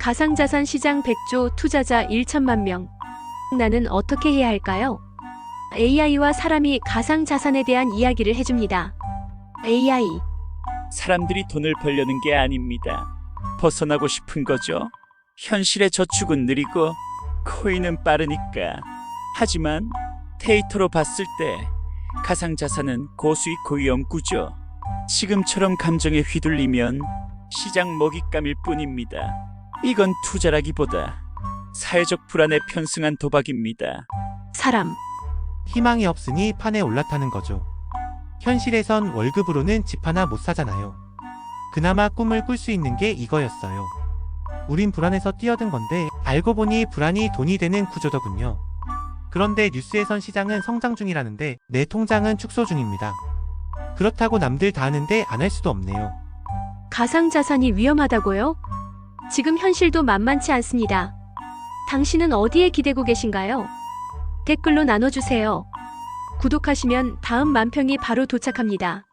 가상자산 시장 100조 투자자 1천만 명. 나는 어떻게 해야 할까요? AI와 사람이 가상자산에 대한 이야기를 해줍니다. AI. 사람들이 돈을 벌려는 게 아닙니다. 벗어나고 싶은 거죠. 현실의 저축은 느리고 코인은 빠르니까. 하지만 데이터로 봤을 때 가상자산은 고수익 고위험 구조. 지금처럼 감정에 휘둘리면 시장 먹잇감일 뿐입니다. 이건 투자라기보다 사회적 불안에 편승한 도박입니다. 사람. 희망이 없으니 판에 올라타는 거죠. 현실에선 월급으로는 집 하나 못 사잖아요. 그나마 꿈을 꿀 수 있는 게 이거였어요. 우린 불안해서 뛰어든 건데 알고 보니 불안이 돈이 되는 구조더군요. 그런데 뉴스에선 시장은 성장 중이라는데 내 통장은 축소 중입니다. 그렇다고 남들 다 하는데 안 할 수도 없네요. 가상자산이 위험하다고요? 지금 현실도 만만치 않습니다. 당신은 어디에 기대고 계신가요? 댓글로 나눠주세요. 구독하시면 다음 만평이 바로 도착합니다.